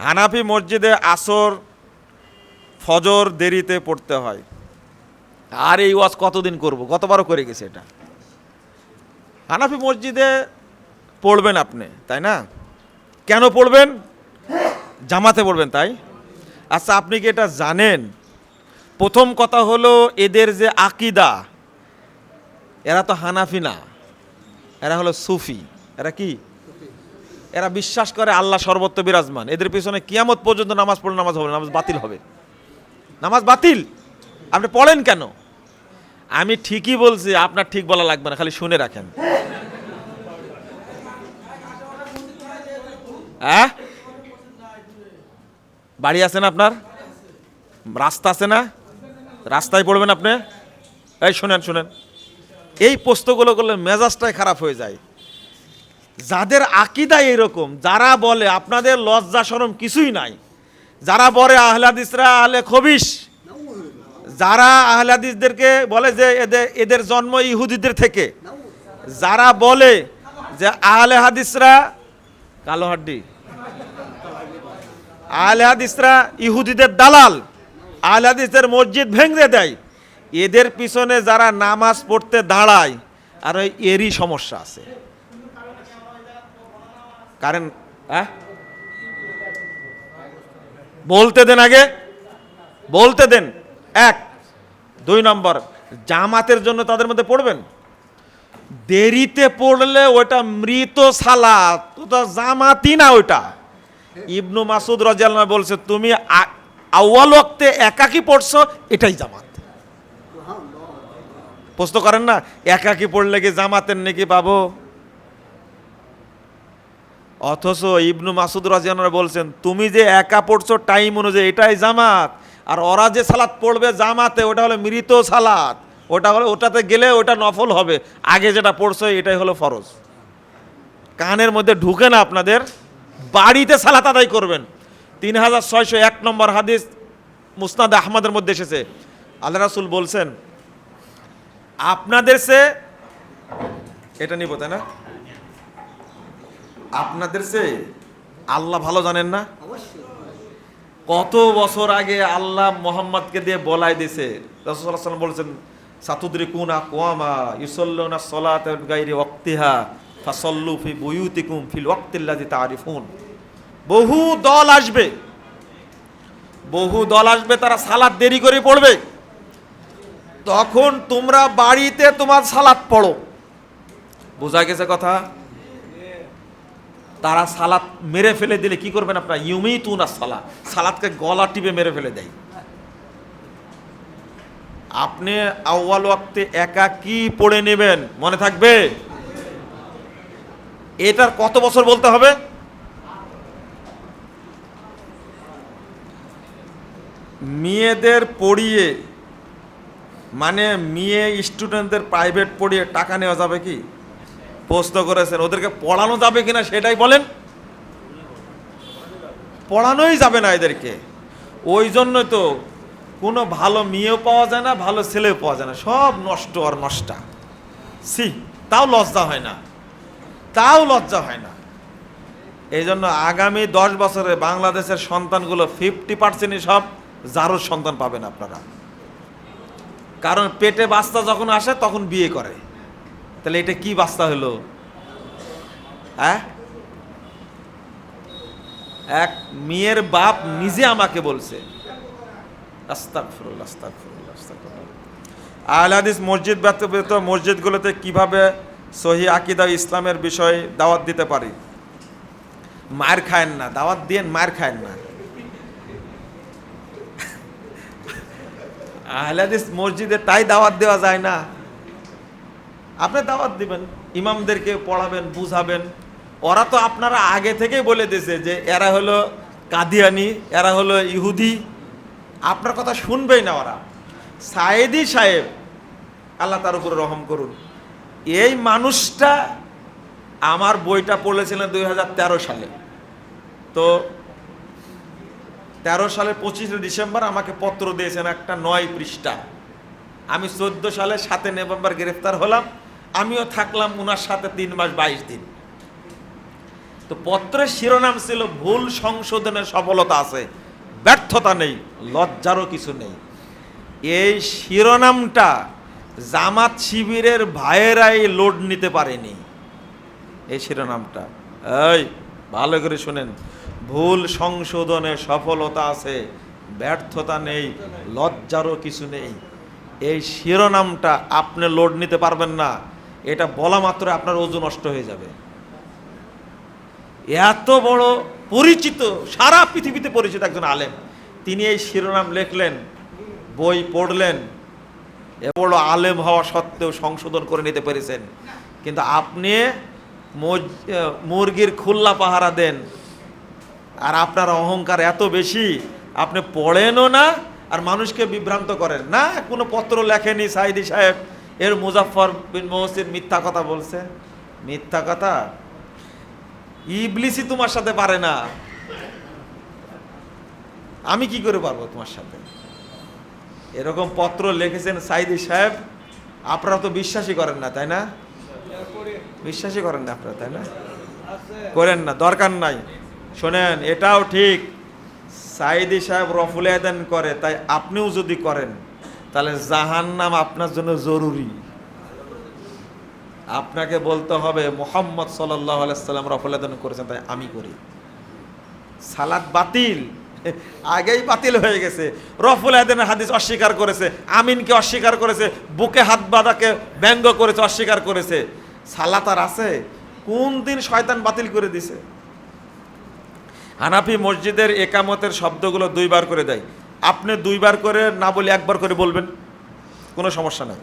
হানাফি মসজিদে আসর ফজর দেরিতে পড়তে হয়। আর এই ওয়াজ কতদিন করব? গতবারও করে গেছে এটা। হানাফি মসজিদে পড়বেন আপনি তাই না? কেন পড়বেন? জামাতে পড়বেন তাই? আচ্ছা আপনি কি এটা জানেন? প্রথম কথা হলো এদের যে আকিদা এরা তো হানাফি না এরা হলো সুফি। এরা কি? এরা বিশ্বাস করে আল্লাহ সর্বত্র বিরাজমান। এদের পিছনে কিয়ামত পর্যন্ত নামাজ পড়লে নামাজ হবে নামাজ বাতিল হবে। নামাজ বাতিল? আপনি পড়েন কেন? আমি ঠিকই বলছি, আপনার ঠিক বলা লাগবে না, খালি শুনে রাখেন। হ্যাঁ? বাড়ি আছে না আপনার? রাস্তা আছে না? রাস্তায় পড়বেন আপনি? এই শুনেন শুনেন। এই পোস্তগুলো করলে মেজাজটাই খারাপ হয়ে যায়। যাদের আকিদা এরকম, যারা বলে আপনাদের লজ্জা শরম কিছুই নাই, যারা বলে আহলাদিসরা আহলে খবিস যারা আহলাদিসদেরকে বলে যে এদের এদের জন্ম ইহুদিদের থেকে, যারা বলে যে আহলে হাদিসরা কালো হাড্ডি, আহলে হাদিসরা ইহুদিদের দালাল, আহলে হাদিসের মসজিদ ভেঙে দেয়, এদের পিছনে যারা নামাজ পড়তে দাঁড়ায়, আর ওই এরই সমস্যা আছে। কারণ হ্যাঁ? বলতে দেন আগে। বলতে দেন। এক, দুই নম্বর, জামাতের জন্য তাদের মধ্যে পড়বেন? দেরিতে পড়লে ওটা মৃত সালাত। ওটা জামাতি না ওটা ইবনু মাসুদ রাজিয়াল্লাহ বলছে, তুমি আউয়াল ওয়াক্তে একাকি পড়ছো, এটাই জামাত। প্রশ্ন করেন না, একাকি পড়লে কি জামাতের নাকি পাবো? অথচ ইবনু মাসুদ রাজিয়ানরা বলছেন, তুমি যে একা পড়ছো টাইম অনুযায়ী, এটাই জামাত। আর ওরা যে সালাত পড়বে জামাতে, ওটা হলো মৃত সালাত। ওটা হলো, ওটাতে গেলে ওটা নফল হবে। আগে যেটা পড়ছো, এটাই হলো ফরজ। কানের মধ্যে ঢুকে না আপনাদের, বাড়িতে সালাত আদায় করবেন। তিন হাজার ছয়শো এক নম্বর হাদিস মুসনাদ আহমদের মধ্যে এসেছে। আল্লাহ রাসুল বলছেন, আপনাদের সে, এটা নিব, তাই না? আপনাদের সে আল্লাহ ভালো জানেন না? কত বছর আগে আল্লাহ মোহাম্মদকে দিয়ে বলাই দিছে? রসুল্লাহ বলছেন সাতুদ্রি কুনা কোয়ামা ইউসল্লনা সলাত গাইরে ওয়াক্তিহা ফাসল্লু ফি বুয়ুতিকুম ফিল ওয়াক্তিল্লাজি তারিফুন বহু দল আসবে। বহু দল আসবে তারা সালাদ দেরি করে পড়বে। তখন তোমরা বাড়িতে তোমার সালাদ পড়ো। বোঝা গেছে কথা? তারা সালাত মেরে ফেলে দিলে কি করবেন আপনারা? ইউমি তু না সালা। সালাদকে গলা টিপে মেরে ফেলে দেয়। আপনি আউ্বাল ওয়াক্তে একা কি পড়ে নেবেন। মনে থাকবে? এটার কত বছর বলতে হবে? মেয়েদের পড়িয়ে মানে মেয়ে স্টুডেন্টদের প্রাইভেট পড়িয়ে টাকা নেওয়া যাবে কি? প্রশ্ন করেছেন, ওদেরকে পড়ানো যাবে কিনা সেটাই বলেন। পড়ানোই যাবে না এদেরকে। ওই জন্যই তো কোনো ভালো মেয়েও পাওয়া যায় না, ভালো ছেলেও পাওয়া যায় না, সব নষ্ট আর নষ্টা। সি তাও লজ্জা হয় না। তাও লজ্জা হয় না। এই জন্য আগামী দশ বছরে বাংলাদেশের সন্তানগুলো ফিফটি পার্সেন্টই সব জারোর সন্তান পাবেন আপনারা। কারণ পেটে বাচ্চা যখন আসে, তখন বিয়ে করে। তাহলে এটা কি বাস্তা হলো? হ্যাঁ? এক মেয়ের বাপ নিজে আমাকে বলছে। আহলে হাদিস মসজিদ ব্যতীত মসজিদগুলোতে কীভাবে সহি আকিদা ইসলামের বিষয়ে দাওয়াত দিতে পারি? মার খায়েন না, দাওয়াত দিয়েন, মার খায়েন না। আহলে হাদিস মসজিদে তাই দাওয়াত দেওয়া যায় না। আপনি দাওয়াত দিবেন, ইমামদেরকে পড়াবেন, বুঝাবেন। ওরা তো আপনারা আগে থেকেই বলে দিয়েছে যে এরা হলো কাদিয়ানি, এরা হলো ইহুদি। আপনার কথা শুনবেই না ওরা। সায়েদি সাহেব, আল্লাহ তার উপরে রহম করুন। এই মানুষটা আমার বইটা পড়েছিলেন দু হাজার তেরো সালে। তো তেরো সালের পঁচিশে ডিসেম্বর আমাকে পত্র দিয়েছেন একটা নয় পৃষ্ঠা। আমি চোদ্দ সালে সাতে নভেম্বর গ্রেফতার হলাম। আমিও থাকলাম ওনার সাথে তিন মাস বাইশ দিন। তো পত্রের শিরোনাম ছিল, ভুল সংশোধনের সফলতা আছে, ব্যর্থতা নেই, লজ্জারও কিছু নেই। এই শিরোনামটা জামাত শিবিরের ভাইয়েরাই লোড নিতে পারেনি। এই শিরোনামটা। এই, ভালো করে শুনেন। ভুল সংশোধনে সফলতা আছে, ব্যর্থতা নেই, লজ্জারও কিছু নেই। এই শিরোনামটা আপনি লোড নিতে পারবেন না। এটা বলা মাত্র আপনার ওজন নষ্ট হয়ে যাবে। এত বড় পরিচিত, সারা পৃথিবীতে পরিচিত একজন আলেম। তিনি এই শিরোনাম লিখলেন, বই পড়লেন এ বড় আলেম হওয়া সত্ত্বেও সংশোধন করে নিতে পেরেছেন। কিন্তু আপনি মুরগির খুল্লা পাহারা দেন, আর আপনার অহংকার এত বেশি, আপনি পড়েনও না, আর মানুষকে বিভ্রান্ত করেন। না, কোনো পত্র লেখেনি সাইদি সাহেব। এর মুজাফর বিন মহসিন মিথ্যা কথা বলছে। মিথ্যা কথা? ইবলিসই তোমার সাথে পারে না। আমি কি করে পারব তোমার সাথে? এরকম পত্র লিখেছেন সাইদি সাহেব। আপনারা তো বিশ্বাসই করেন না, তাই না? বিশ্বাসই করেন না আপনারা, তাই না? করেন না, দরকার নাই। শোনেন, এটাও ঠিক। সাইদি সাহেব রফুল করে, তাই আপনিও যদি করেন তাহলে জাহান্নাম আপনার জন্য জরুরি। আপনাকে বলতে হবে, মোহাম্মদ সাল্লাহ আলাইসাল্লাম রফুল আয়দান করেছেন, তাই আমি করি। সালাদ বাতিল, আগেই বাতিল হয়ে গেছে। রফুল আয়দানের হাদিস অস্বীকার করেছে, আমিনকে অস্বীকার করেছে, বুকে হাত বাঁধাকে ব্যঙ্গ করেছে, অস্বীকার করেছে। সালাত আর আছে, কোন দিন শয়তান বাতিল করে দিছে? হানাফি মসজিদের একামতের শব্দগুলো দুইবার করে দেয়। আপনি দুইবার করে না বলে একবার করে বলবেন কোনো সমস্যা নাই।